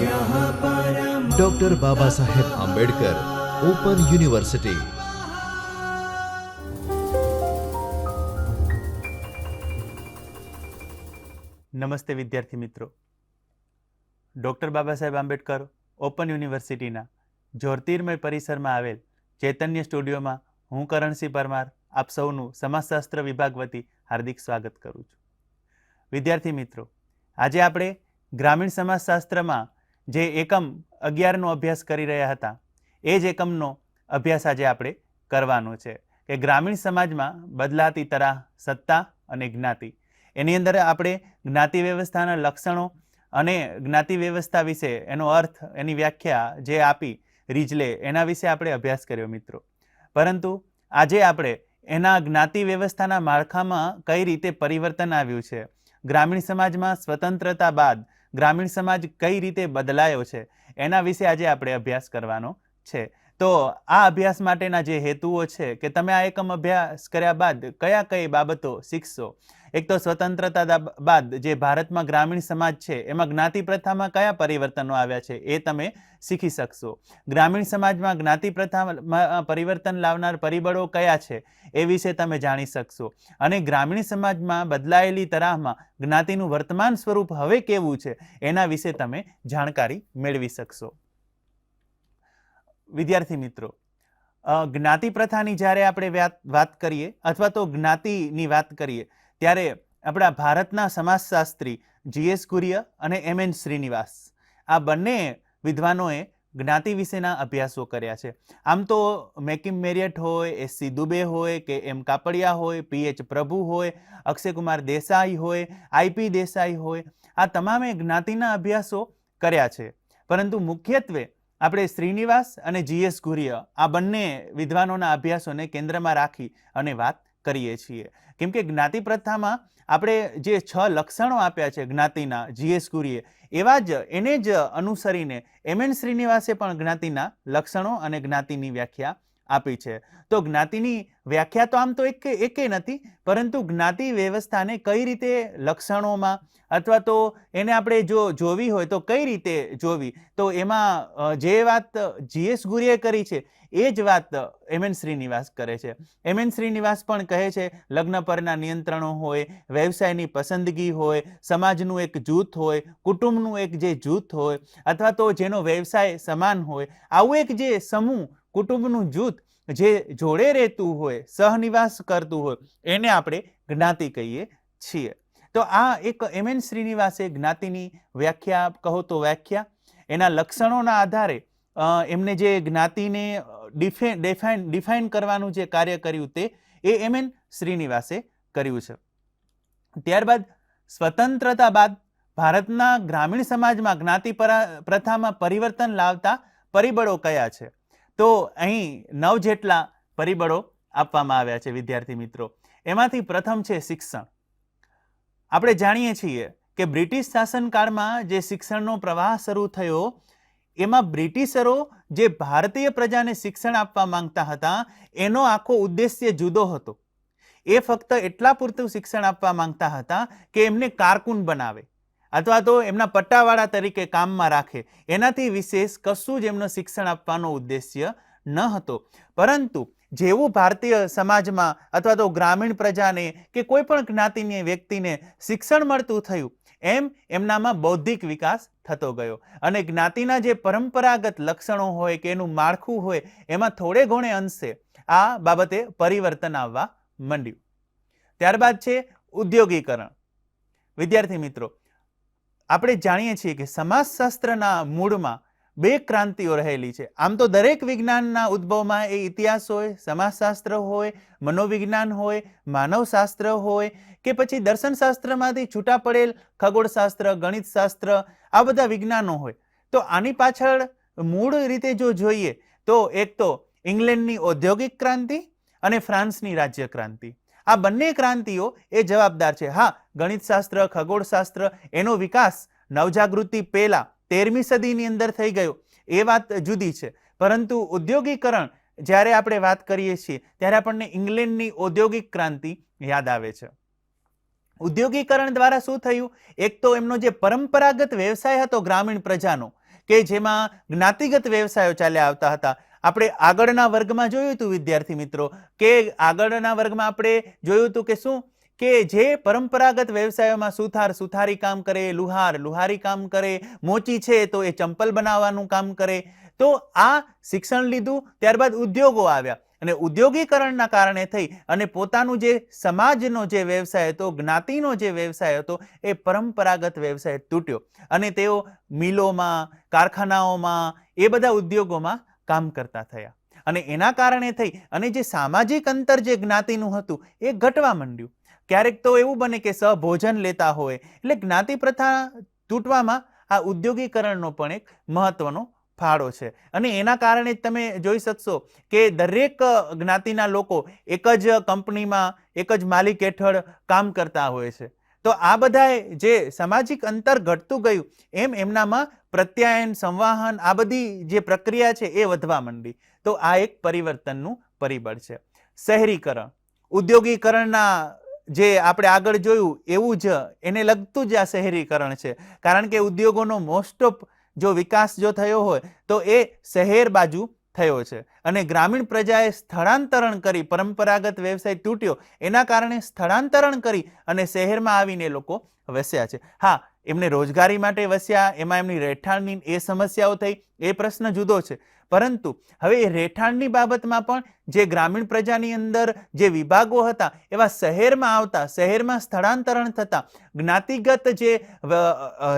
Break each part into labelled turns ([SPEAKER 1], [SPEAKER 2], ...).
[SPEAKER 1] Doctor Baba Saheb Ambedkar open university
[SPEAKER 2] નમસ્તે વિદ્યાર્થી મિત્રો. ડૉક્ટર બાબા સાહેબ આંબેડકર ઓપન યુનિવર્સિટીના જ્યોતિર્મય પરિસરમાં આવેલ ચૈતન્ય સ્ટુડિયોમાં હું કરણસિંહ પરમાર, આપ સૌનું સમાજશાસ્ત્ર વિભાગ વતી હાર્દિક સ્વાગત કરું છું. વિદ્યાર્થી મિત્રો, આજે આપણે ગ્રામીણ સમાજશાસ્ત્રમાં જે એકમ અગિયારનો અભ્યાસ કરી રહ્યા હતા, એ જ એકમનો અભ્યાસ આજે આપણે કરવાનો છે કે ગ્રામીણ સમાજમાં બદલાતી તરાહ, સત્તા અને જ્ઞાતિ. એની અંદર આપણે જ્ઞાતિ વ્યવસ્થાના લક્ષણો અને જ્ઞાતિ વ્યવસ્થા વિશે એનો અર્થ, એની વ્યાખ્યા જે આપી રીજલે એના વિશે આપણે અભ્યાસ કર્યો મિત્રો. પરંતુ આજે આપણે એના જ્ઞાતિ વ્યવસ્થાના માળખામાં કઈ રીતે પરિવર્તન આવ્યું છે? ગ્રામીણ સમાજમાં સ્વતંત્રતા બાદ ગ્રામીણ સમાજ કઈ રીતે બદલાયો છે? એના વિશે આજે આપણે અભ્યાસ કરવાનો છે. તો આ અભ્યાસ માટેના જે હેતુઓ છે કે તમે આ એકમ અભ્યાસ કર્યા બાદ કયા કઈ બાબતો શીખશો? એક તો સ્વતંત્રતા બાદ જે ભારતમાં ગ્રામીણ સમાજ છે, એમાં જ્ઞાતિ પ્રથામાં કયા પરિવર્તનો આવ્યા છે એ તમે શીખી શકશો. ગ્રામીણ સમાજમાં જ્ઞાતિ પ્રથામાં પરિવર્તન લાવનાર પરિબળો કયા છે એ વિશે તમે જાણી શકશો. અને ગ્રામીણ સમાજમાં બદલાયેલી તરાહમાં જ્ઞાતિનું વર્તમાન સ્વરૂપ હવે કેવું છે એના વિશે તમે જાણકારી મેળવી શકશો. વિદ્યાર્થી મિત્રો જ્ઞાતિ પ્રથાની જ્યારે આપણે વાત કરીએ, અથવા તો જ્ઞાતિની વાત કરીએ, ત્યારે આપણા ભારતના સમાજશાસ્ત્રી જીએસ કુરિય અને એમ એન શ્રીનિવાસ, આ બંને વિદ્વાનોએ જ્ઞાતિ વિશેના અભ્યાસો કર્યા છે. આમ તો મેકિમ મેરિયટ હોય એસસી દુબે હોય, કે એમ કાપડિયા હોય પીએચ પ્રભુ હોય અક્ષયકુમાર દેસાઈ હોય આઈપી દેસાઈ હોય, આ તમામે જ્ઞાતિના અભ્યાસો કર્યા છે. પરંતુ મુખ્યત્વે આપણે શ્રીનિવાસ અને જીએસ ગુરિય આ બંને વિદ્વાનોના અભ્યાસોને કેન્દ્રમાં રાખી અને વાત કરીએ છીએ. કેમ કે જ્ઞાતિ પ્રથામાં આપણે જે છ લક્ષણો આપ્યા છે જ્ઞાતિના, જીએસ ગુરીએ એવા જ, એને જ અનુસરીને એમ એન શ્રીનિવાસે પણ જ્ઞાતિના લક્ષણો અને જ્ઞાતિની વ્યાખ્યા આપી છે. તો જ્ઞાતિની વ્યાખ્યા તો આમ તો એક એકે નથી, પરંતુ જ્ઞાતિ વ્યવસ્થાને કઈ રીતે લક્ષણોમાં અથવા તો એને આપણે જો જોવી હોય તો કઈ રીતે જોવી? તો એમાં જે વાત જીએસ ગુરીએ કરી છે, એ જ વાત એમ એન શ્રીનિવાસ કરે છે. એમ એન શ્રીનિવાસ પણ કહે છે, લગ્ન પરના નિયંત્રણો હોય, વ્યવસાયની પસંદગી હોય, સમાજનું એક જૂથ હોય, કુટુંબનું એક જે જૂથ હોય, અથવા તો જેનો વ્યવસાય સમાન હોય, આવું એક જે સમૂહ કુટુંબનું જૂથ જે જોડે રહેતું હોય, સહનિવાસ કરતું હોય, એને આપણે જ્ઞાતિ કહીએ છીએ. તો આ એક એમ એન શ્રીનિવાસે જ્ઞાતિની વ્યાખ્યા કહો તો વ્યાખ્યા. એના લક્ષણોના આધારે એમને જે જ્ઞાતિને ડિફે, ડિફાઇન ડિફાઇન કરવાનું જે કાર્ય કર્યું તે, એ એમ એન શ્રીનિવાસે કર્યું છે. ત્યારબાદ સ્વતંત્રતા બાદ ભારતના ગ્રામીણ સમાજમાં જ્ઞાતિ પ્રથામાં પરિવર્તન લાવતા પરિબળો કયા છે? તો અહીં નવ જેટલા પરિબળો આપવામાં આવ્યા છે, વિદ્યાર્થી મિત્રો. એમાંથી પ્રથમ છે શિક્ષણ. આપણે જાણીએ છીએ કે બ્રિટિશ શાસનકાળમાં જે શિક્ષણનો પ્રવાહ શરૂ થયો, એમાં બ્રિટિશરો જે ભારતીય પ્રજાને શિક્ષણ આપવા માંગતા હતા, એનો આખો ઉદ્દેશ્ય જુદો હતો. એ ફક્ત એટલા પૂરતું શિક્ષણ આપવા માંગતા હતા કે એમને કારકુન બનાવે. અથવા તો એમના પટ્ટાવાળા તરીકે કામમાં રાખે. એનાથી વિશેષ કશું જ એમનો શિક્ષણ આપવાનો ઉદ્દેશ્ય ન હતો. પરંતુ જેવું ભારતીય સમાજમાં અથવા તો ગ્રામીણ પ્રજાને કે કોઈ પણ જ્ઞાતિની વ્યક્તિને શિક્ષણ મળતું થયું, એમ એમનામાં બૌદ્ધિક વિકાસ થતો ગયો. અને જ્ઞાતિના જે પરંપરાગત લક્ષણો હોય કે એનું માળખું હોય, એમાં થોડે ઘણે અંશે આ બાબતે પરિવર્તન આવવા માંડ્યું. ત્યારબાદ છે ઉદ્યોગીકરણ. વિદ્યાર્થી મિત્રો આપણે જાણીએ છીએ કે સમાજશાસ્ત્રના મૂળમાં બે ક્રાંતિઓ રહેલી છે. આમ તો દરેક વિજ્ઞાનના ઉદ્ભવમાં એ ઇતિહાસ હોય, સમાજશાસ્ત્ર હોય, મનોવિજ્ઞાન હોય, માનવશાસ્ત્ર હોય કે પછી દર્શનશાસ્ત્રમાંથી છૂટા પડેલ ખગોળશાસ્ત્ર, ગણિતશાસ્ત્ર, આ બધા વિજ્ઞાનો હોય. તો આની પાછળ મૂળ રીતે જો જોઈએ તો એક તો ઇંગ્લેન્ડની ઔદ્યોગિક ક્રાંતિ અને ફ્રાન્સની રાજ્ય ક્રાંતિ. આ બંને ક્રાંતિઓ એ જવાબદાર છે. હા, ગણિતશાસ્ત્ર, ખગોળશાસ્ત્ર, એનો વિકાસ નવજાગૃતિ પહેલા તેરમી સદીની અંદર થઈ ગયો. એ વાત જુદી છે. પરંતુ ઉદ્યોગીકરણ જ્યારે આપણે વાત કરીએ છીએ, ત્યારે આપણને ઇંગ્લેન્ડની ઔદ્યોગિક ક્રાંતિ યાદ આવે છે. ઉદ્યોગીકરણ દ્વારા શું થયું? એક તો એમનો જે પરંપરાગત વ્યવસાય હતો ગ્રામીણ પ્રજાનો, કે જેમાં જ્ઞાતિગત વ્યવસાયો ચાલ્યા આવતા હતા. આપણે આગળના વર્ગમાં જોયું હતું વિદ્યાર્થી મિત્રો, કે આગળના વર્ગમાં આપણે જોયું હતું કે શું? કે જે પરંપરાગત વ્યવસાયોમાં સુથાર, સુથારી કામ કરે, લુહાર, લુહારી કામ કરે, મોચી છે તો એ ચંપલ બનાવવાનું કામ કરે. તો આ શિક્ષણ લીધું, ત્યારબાદ ઉદ્યોગો આવ્યા. અને ઉદ્યોગીકરણના કારણે થઈ અને પોતાનું જે સમાજનો જે વ્યવસાય હતો, જ્ઞાતિનો જે વ્યવસાય હતો, એ પરંપરાગત વ્યવસાય તૂટ્યો. અને તેઓ મિલોમાં, કારખાનાઓમાં, એ બધા ઉદ્યોગોમાં કામ કરતા થયા. અને એના કારણે થઈ અને જે સામાજિક અંતર જે જ્ઞાતિનું હતું, એ ઘટવા માંડ્યું. ક્યારેક તો એવું બને કે સભોજન લેતા હોય, એટલે જ્ઞાતિ પ્રથા તૂટવામાં આ ઉદ્યોગીકરણનો પણ એક મહત્વનો ફાળો છે. અને એના કારણે તમે જોઈ શકશો કે દરેક જ્ઞાતિના લોકો એક જ કંપનીમાં, એક જ માલિક હેઠળ કામ કરતા હોય છે. તો આ બધાએ જે સામાજિક અંતર ઘટતું ગયું, એમ એમનામાં પ્રત્યાયન, સંવાહન, આ બધી જે પ્રક્રિયા છે એ વધવા માંડી. તો આ એક પરિવર્તનનું પરિબળ છે. શહેરીકરણ. ઉદ્યોગીકરણના જે આપણે આગળ જોયું, એવું જ એને લગતું જ આ શહેરીકરણ છે. કારણ કે ઉદ્યોગોનો મોસ્ટ ઓફ જો વિકાસ જો થયો હોય, તો એ શહેર બાજુ થયો છે. અને ગ્રામીણ પ્રજાએ સ્થળાંતરણ કરી, પરંપરાગત વ્યવસાય તૂટ્યો, એના કારણે સ્થળાંતરણ કરી અને શહેરમાં આવીને લોકો વસ્યા છે. હા, એમને રોજગારી માટે વસ્યા, એમાં એમની રહેઠાણની એ સમસ્યાઓ થઈ, એ પ્રશ્ન જુદો છે. પરંતુ હવે એ રહેઠાણની બાબતમાં પણ જે ગ્રામીણ પ્રજાની અંદર જે વિભાગો હતા, એવા શહેરમાં આવતા, શહેરમાં સ્થળાંતરણ થતા, જ્ઞાતિગત જે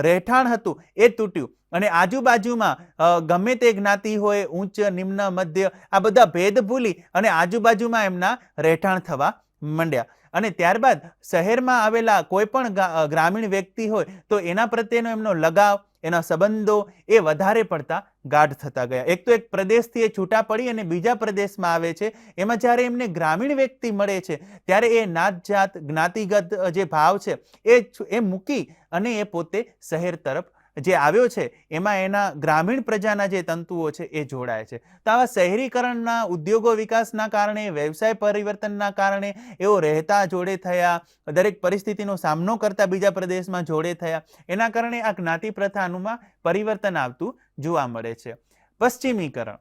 [SPEAKER 2] રહેઠાણ હતું, એ તૂટ્યું. અને આજુબાજુમાં ગમે તે જ્ઞાતિ હોય ઉચ્ચ નિમ્ન, મધ્ય, આ બધા ભેદ ભૂલી અને આજુબાજુમાં એમના રહેઠાણ થવા માંડ્યા. અને ત્યારબાદ શહેરમાં આવેલા કોઈ પણ ગ્રામીણ વ્યક્તિ હોય, તો એના પ્રત્યેનો એમનો લગાવ, એના સંબંધો એ વધારે પડતા ગાઢ થતા ગયા. એક તો એક પ્રદેશથી એ છૂટા પડી અને બીજા પ્રદેશમાં આવે છે. એમાં જ્યારે એમને ગ્રામીણ વ્યક્તિ મળે છે, ત્યારે એ નાત જાત જ્ઞાતિગત જે ભાવ છે, એ એ મૂકી અને એ પોતે શહેર તરફ જે આવ્યો છે, એમાં એના ગ્રામીણ પ્રજાના જે તંતુઓ છે, એ જોડાય છે. તો આવા શહેરીકરણના ઉદ્યોગો વિકાસના કારણે, વ્યવસાય પરિવર્તનના કારણે એઓ રહેતા જોડે થયા, દરેક પરિસ્થિતિનો સામનો કરતા બીજા પ્રદેશમાં જોડે થયા, એના કારણે આ જ્ઞાતિ પ્રથાનુંમાં પરિવર્તન આવતું જોવા મળે છે. પશ્ચિમીકરણ.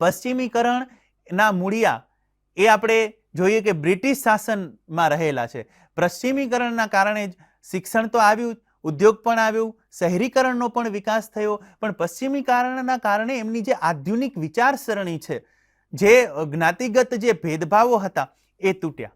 [SPEAKER 2] પશ્ચિમીકરણના મૂળિયા એ આપણે જોઈએ કે બ્રિટિશ શાસનમાં રહેલા છે. પશ્ચિમીકરણના કારણે જ શિક્ષણ તો આવ્યું ઉદ્યોગ પણ આવ્યું, શહેરીકરણનો પણ વિકાસ થયો, પણ પશ્ચિમીકરણના કારણે એમની જે આધુનિક વિચારસરણી છે, જે જ્ઞાતિગત જે ભેદભાવો હતા, એ તૂટ્યા.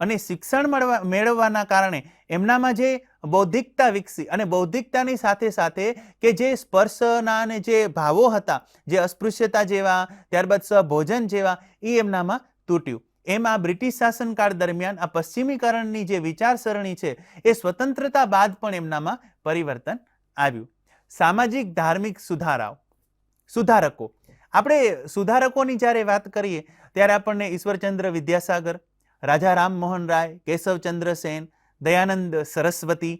[SPEAKER 2] અને શિક્ષણ મળવા, મેળવવાના કારણે એમનામાં જે બૌદ્ધિકતા વિકસી અને બૌદ્ધિકતાની સાથે સાથે કે જે સ્પર્શના અને જે ભાવો હતા, જે અસ્પૃશ્યતા જેવા, ત્યારબાદ સભોજન જેવા, એ એમનામાં તૂટ્યું. એમ બ્રિટિશ શાસનકાળ દરમિયાન આ પશ્ચિમીકરણની જે વિચારસરણી છે, એ સ્વતંત્રતા બાદ પણ એમનામાં પરિવર્તન આવ્યું. સામાજિક ધાર્મિક સુધારાઓ. સુધારકો. આપણે સુધારકોની જ્યારે વાત કરીએ, ત્યારે આપણને ઈશ્વરચંદ્ર વિદ્યાસાગર, રાજા રામમોહન રાય કેશવચંદ્ર સેન, દયાનંદ સરસ્વતી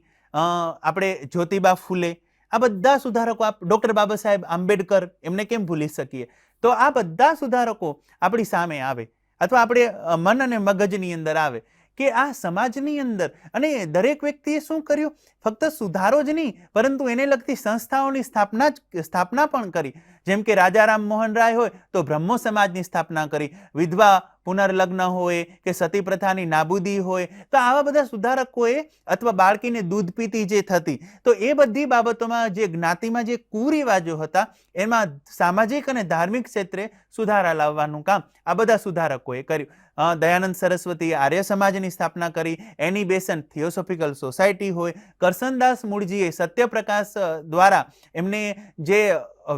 [SPEAKER 2] આપણે જ્યોતિબા ફૂલે, આ બધા સુધારકો આપ, ડૉક્ટર બાબા સાહેબ આંબેડકર, એમને કેમ ભૂલી શકીએ? તો આ બધા સુધારકો આપણી સામે આવે. અથવા આપણે મન અને મગજની અંદર આવે કે આ સમાજની અંદર અને દરેક વ્યક્તિએ શું કર્યું? ફક્ત સુધારો જ નહીં, પરંતુ એને લગતી સંસ્થાઓની સ્થાપના સ્થાપના પણ કરી. જેમ કે રાજા રામમોહન રાય હોય તો બ્રહ્મો સમાજની સ્થાપના કરી, વિધવા પુનર્લગ્ન હોય કે સતી પ્રથાની નાબૂદી હોય, તો આવા બધા સુધારકોએ અથવા બાળકીને દૂધ પીતી જે થતી, તો એ બધી બાબતોમાં જે જ્ઞાતિમાં જે કુરિવાજો હતા, એમાં સામાજિક અને ધાર્મિક ક્ષેત્રે સુધારા લાવવાનું કામ આ બધા સુધારકોએ કર્યું. દયાનંદ સરસ્વતીએ આર્ય સમાજની સ્થાપના કરી. એની બેસન થિયોસોફિકલ સોસાયટી હોય. કરસનદાસ મૂળજીએ સત્યપ્રકાશ દ્વારા એમને જે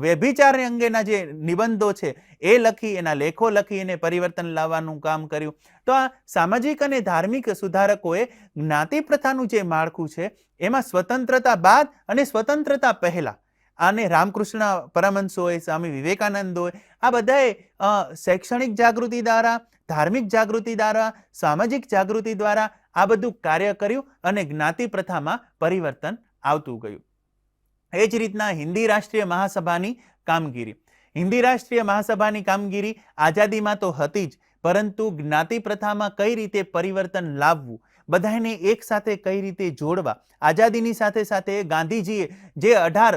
[SPEAKER 2] વ્યભિચાર અંગેના જે નિબંધો છે, એ લખી, એના લેખો લખી, એને પરિવર્તન લાવવાનું કામ કર્યું. તો આ સામાજિક અને ધાર્મિક સુધારકોએ જ્ઞાતિ પ્રથાનું જે માળખું છે, એમાં સ્વતંત્રતા બાદ અને સ્વતંત્રતા પહેલા અને રામકૃષ્ણ પરમહંસ હોય, સ્વામી વિવેકાનંદ હોય, આ બધાએ શૈક્ષણિક જાગૃતિ દ્વારા, ધાર્મિક જાગૃતિ દ્વારા, સામાજિક જાગૃતિ દ્વારા આ બધું કાર્ય કર્યું અને જ્ઞાતિ પ્રથામાં પરિવર્તન આવતું ગયું. એ જ રીતના હિન્દી રાષ્ટ્રીય મહાસભાની કામગીરી. હિન્દી રાષ્ટ્રીય મહાસભાની કામગીરી આઝાદીમાં તો હતી જ, પરંતુ જ્ઞાતિ પ્રથામાં કઈ રીતે પરિવર્તન લાવવું બધાને એક સાથે કઈ રીતે જોડવા? આઝાદીની સાથે સાથે ગાંધીજીએ જે અઢાર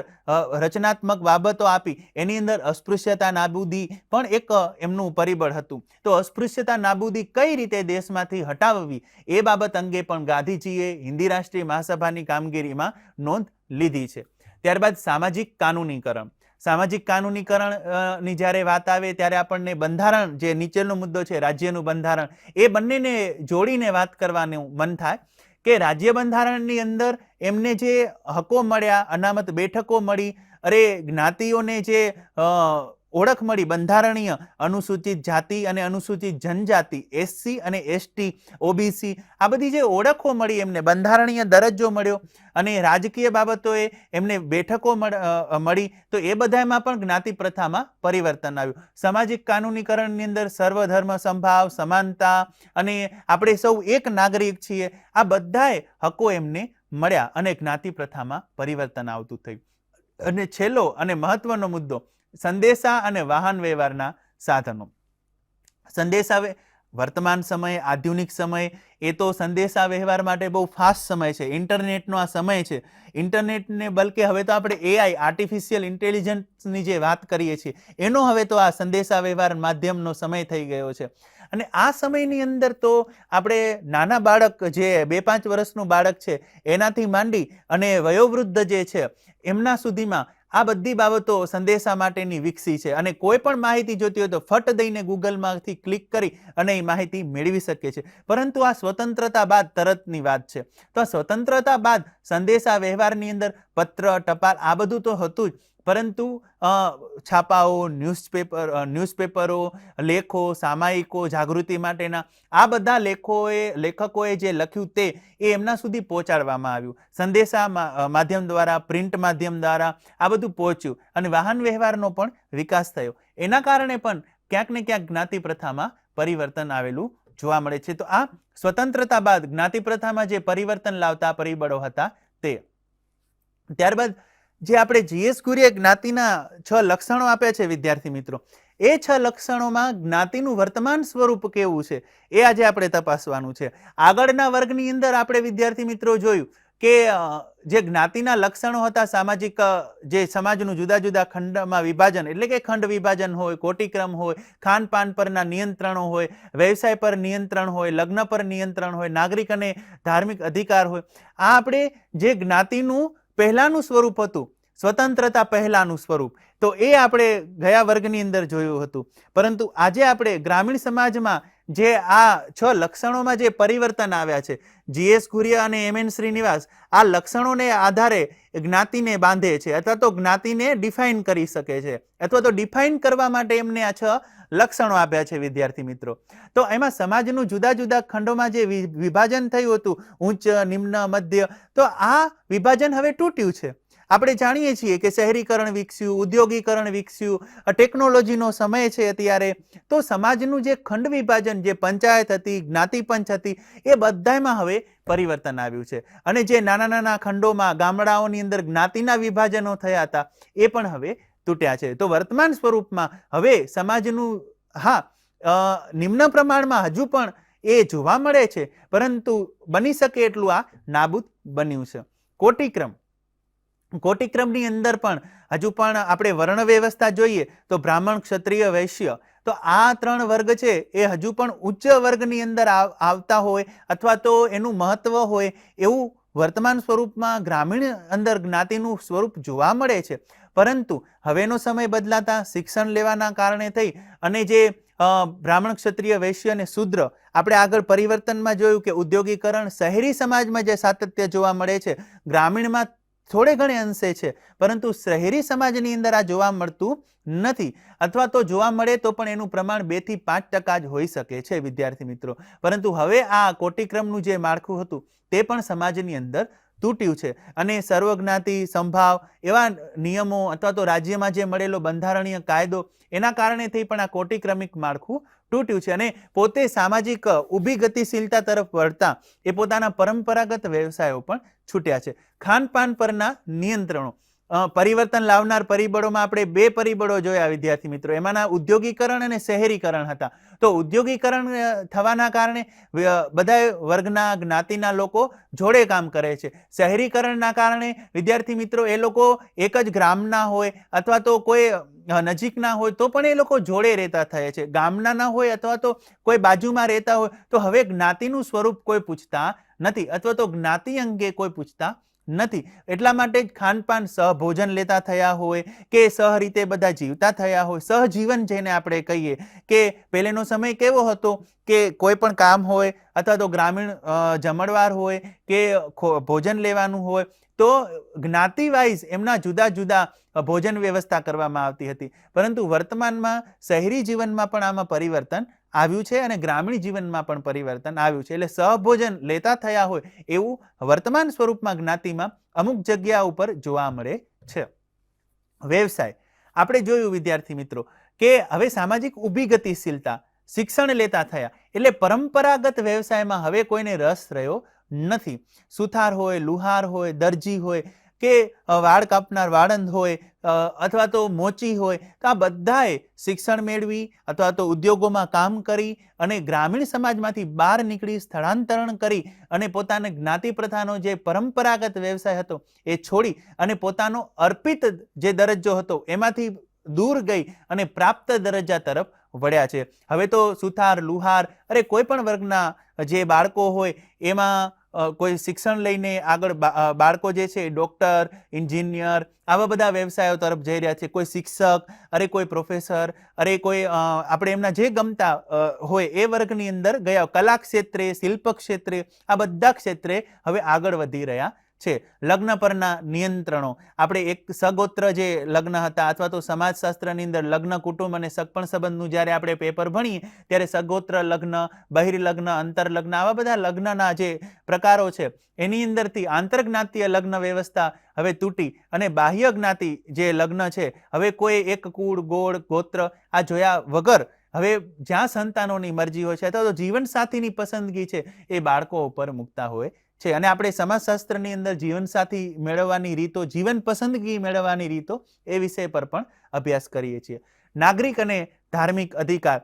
[SPEAKER 2] રચનાત્મક બાબતો આપી, એની અંદર અસ્પૃશ્યતા નાબૂદી પણ એક એમનું પરિબળ હતું. તો અસ્પૃશ્યતા નાબૂદી કઈ રીતે દેશમાંથી હટાવવી? એ બાબત અંગે પણ ગાંધીજીએ હિન્દી રાષ્ટ્રીય મહાસભાની કામગીરીમાં નોંધ લીધી છે. ત્યારબાદ સામાજિક કાનૂનીકરણ. સામાજિક કાનૂનીકરણની જ્યારે વાત આવે ત્યારે આપણને બંધારણ જે નીચેનો મુદ્દો છે, રાજ્યનું બંધારણ, એ બંનેને જોડીને વાત કરવાનું મન થાય કે રાજ્ય બંધારણની અંદર એમને જે હકો મળ્યા, અનામત બેઠકો મળી, અરે જ્ઞાતિઓને જે ઓળખ મળી બંધારણીય અનુસૂચિત જાતિ અને અનુસૂચિત જનજાતિ એસસી અને એસટી ઓબીસી આ બધી જે ઓળખો મળી એમને બંધારણીય દરજ્જો મળ્યો અને રાજકીય બાબતોએ એમને બેઠકો મળ- તો એ બધામાં પણ જ્ઞાતિ પ્રથામાં પરિવર્તન આવ્યું. સામાજિક કાનૂનીકરણની અંદર સર્વધર્મ સંભાવ, સમાનતા અને આપણે સૌ એક નાગરિક છીએ, આ બધાએ હકો એમને મળ્યા અને જ્ઞાતિ પ્રથામાં પરિવર્તન આવતું થયું. અને છેલ્લો અને મહત્વનો મુદ્દો સંદેશા અને વાહન વ્યવહારના સાધનો. સંદેશા વર્તમાન સમય, આધુનિક સમય, એ તો સંદેશા વ્યવહાર માટે બહુ ફાસ્ટ સમય છે. ઇન્ટરનેટનો આ સમય છે. ઇન્ટરનેટને બલકે હવે તો આપણે એઆઈ આર્ટિફિશિયલ ઇન્ટેલિજન્સની જે વાત કરીએ છીએ, એનો હવે તો આ સંદેશા વ્યવહાર માધ્યમનો સમય થઈ ગયો છે. અને આ સમયની અંદર તો આપણે નાના બાળક જે બે પાંચ વર્ષનું બાળક છે, એનાથી માંડી અને વયોવૃદ્ધ જે છે, એમના સુધીમાં આ બધી બાબતો સંદેશા માટેની વિકસી છે. અને કોઈ પણ માહિતી જોતી હોય તો ફટ દઈને ગૂગલમાંથી ક્લિક કરી અને એ માહિતી મેળવી શકે છે. પરંતુ આ સ્વતંત્રતા બાદ તરતની વાત છે. તો આ સ્વતંત્રતા બાદ સંદેશા વ્યવહારની અંદર પત્ર, ટપાલ આ બધું તો હતું જ. પરંતુ છાપાઓ ન્યૂઝપેપર ન્યૂઝપેપરો લેખો, સામાયિકો, જાગૃતિ માટેના, આ બધા લેખોએ, લેખકોએ જે લખ્યું તે, એ એમના સુધી પહોંચાડવામાં આવ્યું. સંદેશા માધ્યમ દ્વારા, પ્રિન્ટ માધ્યમ દ્વારા આ બધું પહોંચ્યું અને વાહન વ્યવહારનો પણ વિકાસ થયો. એના કારણે પણ ક્યાંક ને ક્યાંક જ્ઞાતિ પ્રથામાં પરિવર્તન આવેલું જોવા મળે છે. તો આ સ્વતંત્રતા બાદ જ્ઞાતિ પ્રથામાં જે પરિવર્તન લાવતા પરિબળો હતા તે. ત્યારબાદ જે આપણે જીએસ ગુરીએ જ્ઞાતિના છ લક્ષણો આપ્યા છે, વિદ્યાર્થી મિત્રો. એ છ લક્ષણોમાં જ્ઞાતિનું વર્તમાન સ્વરૂપ કેવું છે, એ આજે આપણે તપાસવાનું છે. આગળના વર્ગની અંદર આપણે, વિદ્યાર્થી મિત્રો, જોયું કે જે જ્ઞાતિના લક્ષણો હતા, સામાજિક જે સમાજનું જુદા જુદા ખંડમાં વિભાજન, એટલે કે ખંડ વિભાજન હોય, કોટિક્રમ હોય, ખાનપાન પરના નિયંત્રણો હોય, વ્યવસાય પર નિયંત્રણ હોય, લગ્ન પર નિયંત્રણ હોય, નાગરિક અને ધાર્મિક અધિકાર હોય. આ આપણે જે જ્ઞાતિનું પહેલાનું સ્વરૂપ હતું, સ્વતંત્રતા પહેલાનું સ્વરૂપ. તો એ આપણે ગયા વર્ગની અંદર જોયું હતું. પરંતુ આજે આપણે ગ્રામીણ સમાજમાં જે આ છ લક્ષણોમાં જે પરિવર્તન આવ્યા છે જીએસ કુરિયા અને એમ એન શ્રીનિવાસ, આ લક્ષણોને આધારે જ્ઞાતિને બાંધે છે, અથવા તો જ્ઞાતિને ડિફાઇન કરી શકે છે, અથવા તો ડિફાઇન કરવા માટે એમને આ છ લક્ષણો આપ્યા છે વિદ્યાર્થી મિત્રો. તો એમાં સમાજનું જુદા જુદા ખંડોમાં જે વિભાજન થયું હતું ઉચ્ચ નિમ્ન, મધ્ય, તો આ વિભાજન હવે તૂટ્યું છે. આપણે જાણીએ છીએ કે શહેરીકરણ વિકસ્યું, ઉદ્યોગીકરણ વિકસ્યું ટેકનોલોજીનો સમય છે અત્યારે. તો સમાજનું જે ખંડ વિભાજન, જે પંચાયત હતી, જ્ઞાતિ પંચ હતી, એ બધામાં હવે પરિવર્તન આવ્યું છે. અને જે નાના નાના ખંડોમાં ગામડાઓની અંદર જ્ઞાતિના વિભાજનો થયા હતા, એ પણ હવે તૂટ્યા છે. તો વર્તમાન સ્વરૂપમાં હવે સમાજનું, હા નિમ્ન પ્રમાણમાં હજુ પણ એ જોવા મળે છે. પરંતુ બની શકે એટલું આ નાબૂદ બન્યું છે. કોટિક્રમ. કોટિક્રમની અંદર પણ હજુ પણ આપણે વર્ણ વ્યવસ્થા જોઈએ તો બ્રાહ્મણ, ક્ષત્રિય, વૈશ્ય, તો આ ત્રણ વર્ગ છે એ હજુ પણ ઉચ્ચ વર્ગની અંદર આવતા હોય અથવા તો એનું મહત્વ હોય એવું વર્તમાન સ્વરૂપમાં ગ્રામીણ અંદર જ્ઞાતિનું સ્વરૂપ જોવા મળે છે. પરંતુ હવેનો સમય બદલાતા શિક્ષણ લેવાના કારણે થઈ અને જે બ્રાહ્મણ ક્ષત્રિય વૈશ્ય અને શૂદ્ર આપણે આગળ પરિવર્તનમાં જોયું કે ઉદ્યોગીકરણ શહેરી સમાજમાં જે સાતત્ય જોવા મળે છે, ગ્રામીણમાં થોડે ઘણે અંશે છે, પરંતુ શહેરી સમાજની અંદર આ જોવા મળતું નથી. અથવા તો જોવા મળે તો પણ એનું પ્રમાણ બેથી પાંચ ટકા જ હોઈ શકે છે, વિદ્યાર્થી મિત્રો. પરંતુ હવે આ કોટિક્રમનું જે માળખું હતું તે પણ સમાજની અંદર તૂટ્યું છે. અને સર્વજ્ઞાતિ, સંભાવ એવા નિયમો અથવા તો રાજ્યમાં જે મળેલો બંધારણીય કાયદો, એના કારણેથી પણ આ કોટિક્રમિક માળખું તૂટ્યું છે. અને પોતે સામાજિક ઊભી ગતિશીલતા તરફ વળતા એ પોતાના પરંપરાગત વ્યવસાયો પણ છૂટ્યા છે. ખાનપાન પરના નિયંત્રણો. પરિવર્તન લાવનાર પરિબળોમાં આપણે બે પરિબળો જોયા વિદ્યાર્થી મિત્રો. એમાંના ઉદ્યોગીકરણ અને શહેરીકરણ હતા. તો ઉદ્યોગીકરણ થવાના કારણે બધા વર્ગના, જ્ઞાતિના લોકો જોડે કામ કરે છે. શહેરીકરણના કારણે વિદ્યાર્થી મિત્રો એ લોકો એક જ ગ્રામના હોય અથવા તો કોઈ નજીકના હોય તો પણ એ લોકો જોડે રહેતા થયા છે. ગામના ના હોય અથવા તો કોઈ બાજુમાં રહેતા હોય તો હવે જ્ઞાતિનું સ્વરૂપ કોઈ પૂછતા નથી અથવા તો જ્ઞાતિ અંગે કોઈ પૂછતા નથી. એટલા માટે જ ખાનપાન સહભોજન લેતા થયા હોય કે સહ રીતે બધા જીવતા થયા હોય. સહજીવન જેને આપણે કહીએ કે પહેલેનો સમય કેવો હતો કે કોઈ પણ કામ હોય અથવા તો ગ્રામીણ જમણવાર હોય કે ભોજન લેવાનું હોય તો જ્ઞાતિ વાઇઝ એમના જુદા જુદા ભોજન વ્યવસ્થા કરવામાં આવતી હતી. પરંતુ વર્તમાનમાં શહેરી જીવનમાં પણ આમાં પરિવર્તન આવ્યું છે અને ગ્રામીણ જીવનમાં પણ પરિવર્તન આવ્યું છે. એટલે સહભોજન લેતા થયા હોય એવું વર્તમાન સ્વરૂપમાં જ્ઞાતિમાં અમુક જગ્યા ઉપર જોવા મળે છે. વ્યવસાય. આપણે જોયું, વિદ્યાર્થી મિત્રો, કે હવે સામાજિક ઊભી ગતિશીલતા શિક્ષણ લેતા થયા. એટલે પરંપરાગત વ્યવસાયમાં હવે કોઈને રસ રહ્યો નથી. સુથાર હોય, લુહાર હોય, દરજી હોય કે વાળ કાપનાર વાળંદ હોય અથવા તો મોચી હોય, તો આ બધાએ શિક્ષણ મેળવી અથવા તો ઉદ્યોગોમાં કામ કરી અને ગ્રામીણ સમાજમાંથી બહાર નીકળી સ્થળાંતરણ કરી અને પોતાના જ્ઞાતિ પ્રથાનો જે પરંપરાગત વ્યવસાય હતો એ છોડી અને પોતાનો અર્પિત જે દરજ્જો હતો એમાંથી દૂર ગઈ અને પ્રાપ્ત દરજ્જા તરફ વળ્યા છે. હવે તો સુથાર, લુહાર, અરે કોઈ પણ વર્ગના જે બાળકો હોય એમાં કોઈ શિક્ષણ લઈને આગળ બાળકો જે છે ડૉક્ટર, એન્જિનિયર આવા બધા વ્યવસાયો તરફ જઈ રહ્યા છે. કોઈ શિક્ષક, અરે કોઈ પ્રોફેસર, અરે કોઈ આપણે એમના જે ગમતા હોય એ વર્ગની અંદર ગયા. કલા ક્ષેત્રે, શિલ્પ ક્ષેત્રે આ બધા ક્ષેત્રે હવે આગળ વધી રહ્યા છે, લગ્ન પરના નિયંત્રણો. આપણે એક સગોત્ર જે લગ્ન હતા અથવા તો સમાજશાસ્ત્રની અંદર લગ્ન, કુટુંબ અને સગપણ સંબંધનું જ્યારે આપણે પેપર ભણીએ, ત્યારે સગોત્ર, લગ્ન, બહિર્લગ્ન, અંતરલગ્ન આવા બધા લગ્નના જે પ્રકારો છે, એની અંદરથી આંતરજ્ઞાતીય લગ્ન વ્યવસ્થા હવે તૂટી અને બાહ્ય જ્ઞાતિ જે લગ્ન છે, હવે કોઈ એક કુળ, ગોળ, ગોત્ર આ જોયા વગર હવે જ્યાં સંતાનોની મરજી હોય છે અથવા તો જીવનસાથીની પસંદગી છે, એ બાળકો ઉપર મૂકતા હોય છે. અને આપણે સમાજશાસ્ત્રની અંદર જીવનસાથી મેળવવાની રીતો, જીવન પસંદગી મેળવવાની રીતો એ વિષય પર પણ અભ્યાસ કરીએ છીએ. નાગરિક અને ધાર્મિક અધિકાર.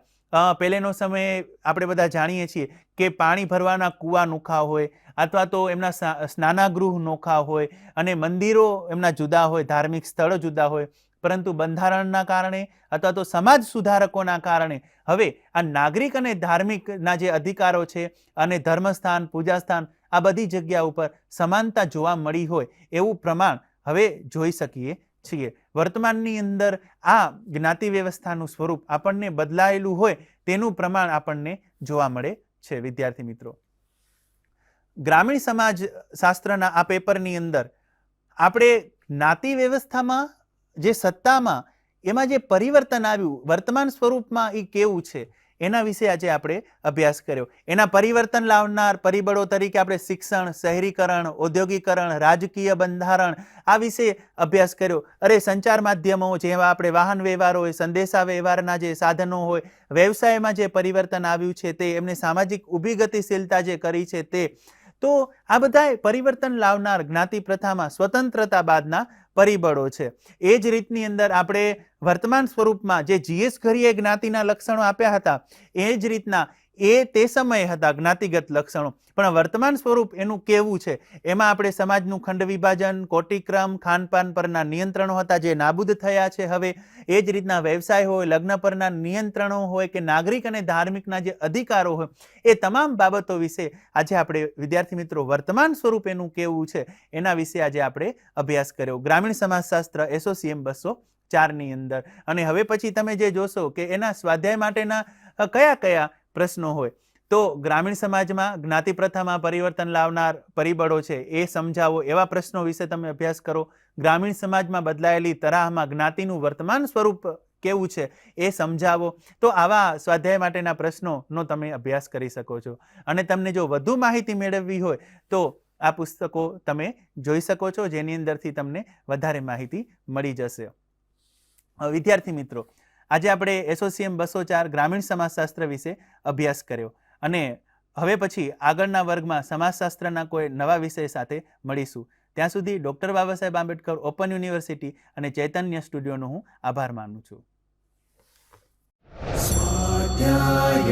[SPEAKER 2] પહેલેનો સમય આપણે બધા જાણીએ છીએ કે પાણી ભરવાના કૂવા નોખા હોય અથવા તો એમના સ્ના- સ્નાનાગૃહ નોખા હોય અને મંદિરો એમના જુદા હોય, ધાર્મિક સ્થળો જુદા હોય. પરંતુ બંધારણના કારણે અથવા તો સમાજ સુધારકોના કારણે હવે આ નાગરિક અને ધાર્મિકના જે અધિકારો છે અને ધર્મસ્થાન, પૂજાસ્થાન આ બધી જગ્યા ઉપર સમાનતા જોવા મળી હોય એવું પ્રમાણ હવે જોઈ શકીએ છીએ. વર્તમાનની અંદર આ જ્ઞાતિ વ્યવસ્થાનું સ્વરૂપ આપણને બદલાયેલું હોય તેનું પ્રમાણ આપણને જોવા મળે છે, વિદ્યાર્થી મિત્રો. ગ્રામીણ સમાજ શાસ્ત્રના આ પેપરની અંદર આપણે જ્ઞાતિ વ્યવસ્થામાં જે સત્તામાં એમાં જે પરિવર્તન આવ્યું, વર્તમાન સ્વરૂપમાં એ કેવું છે? એના વિશે આજે આપણે અભ્યાસ કર્યો. એના પરિવર્તન લાવનાર પરિબળો તરીકે આપણે શિક્ષણ, શહેરીકરણ, ઔદ્યોગિકરણ, રાજકીય બંધારણ આ વિશે અભ્યાસ કર્યો. અરે, સંચાર માધ્યમો જેવા આપણે વાહન વ્યવહાર હોય, સંદેશા વ્યવહારના જે સાધનો હોય, વ્યવસાયમાં જે પરિવર્તન આવ્યું છે તે એમને સામાજિક ઊભી ગતિશીલતા જે કરી છે તે તો આ બધા પરિવર્તન લાવનાર જ્ઞાતિ પ્રથામાં સ્વતંત્રતા બાદના પરિબળો છે. એ જ રીતની અંદર આપણે વર્તમાન સ્વરૂપમાં જે જીએસ ઘરીએ જ્ઞાતિના લક્ષણો આપ્યા હતા, એ જ રીતના એ તે સમયે હતા જ્ઞાતિગત લક્ષણો. પણ વર્તમાન સ્વરૂપ એનું કેવું છે? એમાં આપણે સમાજનું ખંડ વિભાજન, કોટિક્રમ, ખાનપાન પરના નિયંત્રણો હતા જે નાબૂદ થયા છે હવે. એ જ રીતના વ્યવસાય હોય, લગ્ન પરના નિયંત્રણો હોય કે નાગરિક અને ધાર્મિકના જે અધિકારો હોય, એ તમામ બાબતો વિશે આજે આપણે વિદ્યાર્થી મિત્રો વર્તમાન સ્વરૂપ એનું કેવું છે? એના વિશે આજે આપણે અભ્યાસ કર્યો. ગ્રામીણ સમાજશાસ્ત્ર એસોસિએમ બસો ચારની અંદર. અને હવે પછી તમે જે જોશો કે એના સ્વાધ્યાય માટેના કયા કયા પ્રશ્નો હોય. તો ગ્રામીણ સમાજમાં જ્ઞાતિ પ્રથામાં પરિવર્તન લાવનાર પરિબળો છે એ સમજાવો. એવા પ્રશ્નો વિશે તમે અભ્યાસ કરો. ગ્રામીણ સમાજમાં બદલાયેલી તરાહમાં જ્ઞાતિનું વર્તમાન સ્વરૂપ કેવું છે એ સમજાવો. તો આવા સ્વાધ્યાય માટેના પ્રશ્નોનો તમે અભ્યાસ કરી શકો છો. અને તમને જો વધુ માહિતી મેળવવી હોય, તો આ પુસ્તકો તમે જોઈ શકો છો. જેની અંદરથી તમને વધારે માહિતી મળી જશે. વિદ્યાર્થી મિત્રો આજે આપણે એસોસિયમ બસો ચાર ગ્રામીણ સમાજશાસ્ત્ર વિશે અભ્યાસ કર્યો અને હવે પછી આગળના વર્ગમાં સમાજશાસ્ત્રના કોઈ નવા વિષય સાથે મળીશું. ત્યાં સુધી doctor Baba Saheb Ambedkar open university અને ચૈતન્ય સ્ટુડિયોનો હું આભાર માનું છું.
[SPEAKER 3] સ્વાધ્યાય